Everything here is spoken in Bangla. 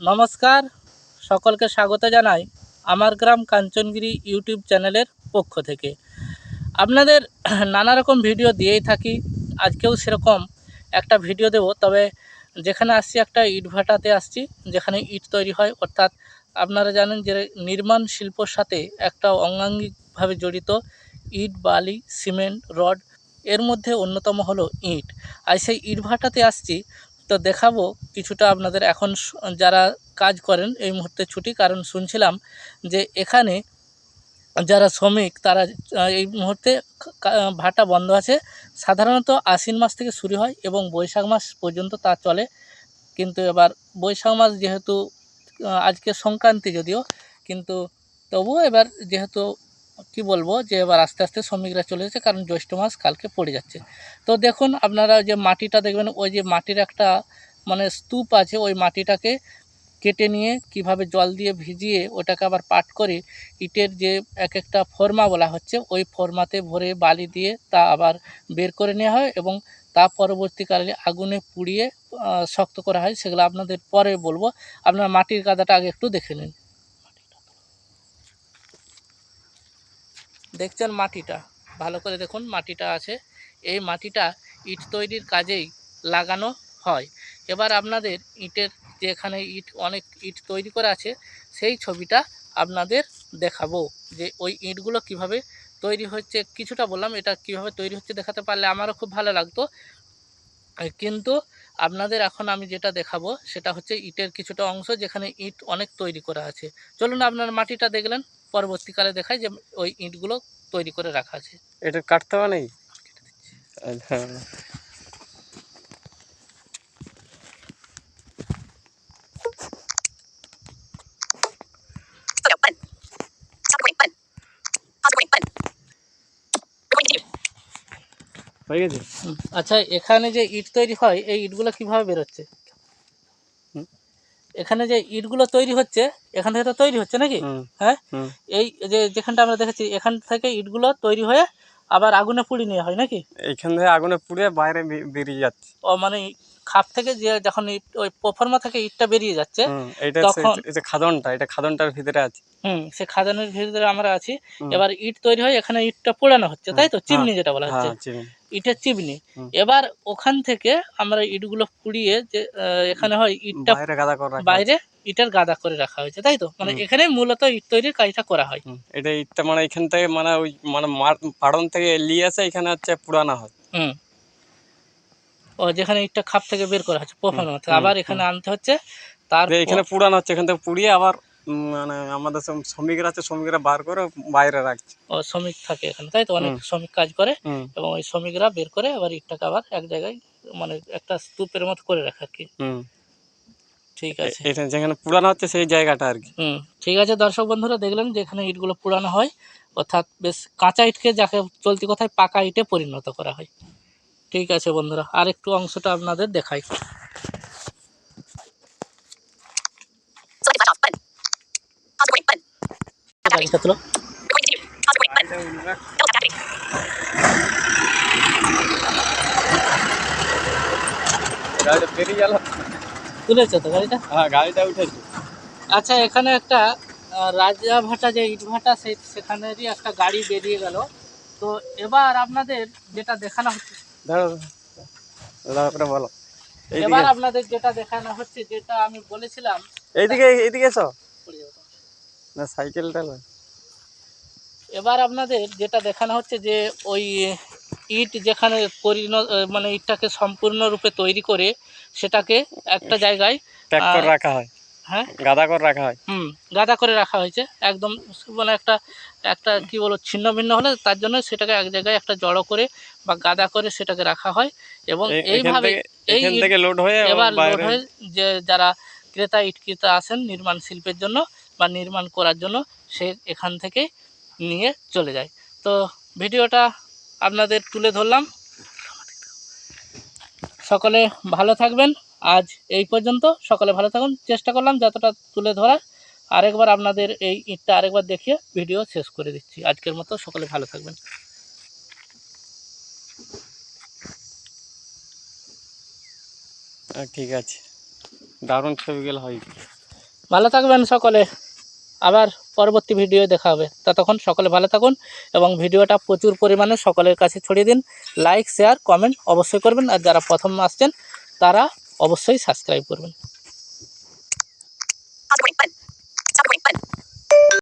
নমস্কার, সকলকে স্বাগত জানাই আমার গ্রাম কাঞ্চনগিরি ইউটিউব চ্যানেলের পক্ষ থেকে। আপনাদের নানা রকম ভিডিও দিয়েই থাকি, আজকেও সেরকম একটা ভিডিও দেব, তবে যেখানে আসছি একটা ইট ভাটাতে আসছি, যেখানে ইট তৈরি হয়, অর্থাৎ আপনারা জানেন যে নির্মাণ শিল্পর সাথে একটা অঙ্গাঙ্গিকভাবে জড়িত ইট, বালি, সিমেন্ট, রড, এর মধ্যে অন্যতম হলো ইট। আর সেই ইট ভাটাতে আসছি তো দেখাবো কিছুটা আপনাদের। এখন যারা কাজ করেন এই মুহূর্তে ছুটি, কারণ শুনছিলাম যে এখানে যারা শ্রমিক, তারা এই মুহূর্তে ভাটা বন্ধ আছে। সাধারণত আশ্বিন মাস থেকে শুরু হয় এবং বৈশাখ মাস পর্যন্ত তা চলে। কিন্তু এবার বৈশাখ মাস যেহেতু আজকে সংক্রান্তি যদিও, কিন্তু তবুও এবার যেহেতু কি বলব যে এবার আস্তে আস্তে শ্রমিকরা চলে যাচ্ছে কারণ জ্যৈষ্ঠ মাস কালকে পড়ে যাচ্ছে। তো দেখুন, আপনারা যে মাটিটা দেখবেন, ওই যে মাটির একটা মানে স্তূপ আছে, ওই মাটিটাকে কেটে নিয়ে কীভাবে জল দিয়ে ভিজিয়ে ওটাকে আবার পাট করে ইটের যে এক একটা ফর্মা বলা হচ্ছে, ওই ফর্মাতে ভরে বালি দিয়ে তা আবার বের করে নেওয়া হয় এবং তা পরবর্তীকালে আগুনে পুড়িয়ে শক্ত করা হয়। সেগুলো আপনাদের পরে বলব। আপনার মাটির গাদাটা আগে একটু দেখে নিন। দেখছেন মাটিটা? ভালো করে দেখুন, মাটিটা আছে। এই মাটিটা ইট তৈরির কাজেই লাগানো হয়। এবার আপনাদের ইটের যেখানে ইট, অনেক ইট তৈরি করা আছে, সেই ছবিটা আপনাদের দেখাবো। যে ওই ইটগুলো কীভাবে তৈরি হচ্ছে, কিছুটা বললাম, এটা কীভাবে তৈরি হচ্ছে দেখাতে পারলে আমারও খুব ভালো লাগতো। কিন্তু আপনাদের এখন আমি যেটা দেখাবো, সেটা হচ্ছে ইটের কিছুটা অংশ যেখানে ইট অনেক তৈরি করা আছে। চলুন আপনার মাটিটা দেখলেন। পরবর্তীকালে দেখায় যে ওই ইটগুলো তৈরি করে রাখা আছে। এটা কাটতে হবে গেছে? আচ্ছা এখানে যে ইট তৈরি হয় এই ইটগুলো কীভাবে বেরোচ্ছে। এখানে যে ইটগুলো তৈরি হচ্ছে এখান থেকে তো তৈরি হচ্ছে নাকি? হ্যাঁ? এই যে যেখানটা আমরা দেখেছি এখান থেকে ইটগুলো তৈরি হয়ে আবার আগুনে পুড়ি নেওয়া হয় নাকি? এইখান থেকে আগুনে পুড়ে বাইরে বেরিয়ে যাচ্ছে। ও মানে খাপ থেকে যে যখন ওই পোফরমা থেকে ইটটা বেরিয়ে যাচ্ছে এই যে খাদনটা এটা খাদনটার ভিতরে আছে। হুম সে খাদনের ভিতরে আমরা আছি। এবার ইট তৈরি হয় এখানে ইটটা পোড়ানো হচ্ছে তাই তো? চিমনি যেটা বলা হচ্ছে। হ্যাঁ চিনি ইটের চিমনি এবার ওখান থেকে আমরা ইটগুলো পুড়িয়ে যে এখানে হয় ইটটা বাইরে গাদা বাইরে ইটের গাদা করে রাখা হয়েছে তাই তো? মানে এখানে মূলত ইট তৈরির কাজটা করা হয়। এটা ইটটা মানে এখান থেকে মানে ওই মানে পাড়ন থেকে নিয়ে আসে এখানে হচ্ছে পুরানো হয়। হুম। ও যেখানে ইটটা খাপ থেকে বের করা হচ্ছে পোফানো। থেকে আবার এখানে আনতে হচ্ছে তার এখানে পুরানো হচ্ছে এখান থেকে পুড়িয়ে আবার মানে আমাদের শ্রমিকরা আছে শ্রমিকরা বার করে বাইরে রাখছে। ও শ্রমিক থাকে এখানে তাই তো? অনেক শ্রমিক কাজ করে এবং ওই শ্রমিকরা বের করে আবার ইটটাকে আবার এক জায়গায় মানে একটা স্তূপের মতো করে রাখে আর কি। হুম। ঠিক আছে। এটা যেখানে পুরানো হচ্ছে সেই জায়গাটা আর কি। হুম ঠিক আছে দর্শক বন্ধুরা দেখলেন যে এখানে ইটগুলো পুরানো হয় অর্থাৎ বেশ কাঁচা ইটকে যাকে চলতি কথায় পাকা ইটে পরিণত করা হয়। ঠিক আছে বন্ধুরা আর একটু অংশটা আপনাদের দেখাই। Activate. গাড়িটা বেরিয়ে গেল। তুলেছো তো গাড়িটা? হ্যাঁ গাড়িটা উঠেছে। আচ্ছা এখানে একটা রাজা ভাটা যে ইট ভাটা সেই সেখানেরই একটা গাড়ি বেরিয়ে গেল। তো এবার আপনাদের যেটা দেখানো হচ্ছে দাঁড়াও বলো। এবার আপনাদের যেটা দেখানো হচ্ছে যেটা আমি বলেছিলাম এইদিকে এইদিকে এসো। না সাইকেলটা। এবার আপনাদের যেটা দেখানো হচ্ছে যে ওই ইট যেখানে পরিণত মানে ইটটাকে সম্পূর্ণরূপে তৈরি করে সেটাকে একটা জায়গায় প্যাক করে রাখা হয়। হ্যাঁ? গাদা করে রাখা হয়। হুম গাদা করে রাখা হয়েছে। একদম মানে একটা একটা কি বলো ছিন্ন ভিন্ন হলে তার জন্য সেটাকে এক জায়গায় একটা জড়ো করে বা গাদা করে সেটাকে রাখা হয় এবং এইভাবে এই থেকে লোড হয়ে এবার লোড হয়ে যে যারা ক্রেতা ইট ক্রেতা আসেন নির্মাণ শিল্পের জন্য বা নির্মাণ করার জন্য সে এখান থেকে নিয়ে চলে যায়। তো ভিডিওটা আপনাদের তুলে ধরলাম। সকলে ভালো থাকবেন। আজ এই পর্যন্ত। সকলে ভালো থাকুন। চেষ্টা করলাম যতটা তুলে ধরার। আরেকবার আপনাদের এই ইটটা আরেকবার দেখিয়ে ভিডিও শেষ করে দিচ্ছি। আজকের মতো সকলে ভালো থাকবেন। ঠিক আছে। দারুণ ছবি ছবিগুলো হয়। ভালো থাকবেন সকলে। আবার পরবর্তী ভিডিও দেখা হবে ততক্ষণ সকলে ভালো থাকুন এবং ভিডিওটা প্রচুর পরিমাণে সকলের কাছে ছড়িয়ে দিন লাইক শেয়ার কমেন্ট অবশ্যই করবেন আর যারা প্রথম আসছেন, তারা অবশ্যই সাবস্ক্রাইব করবেন.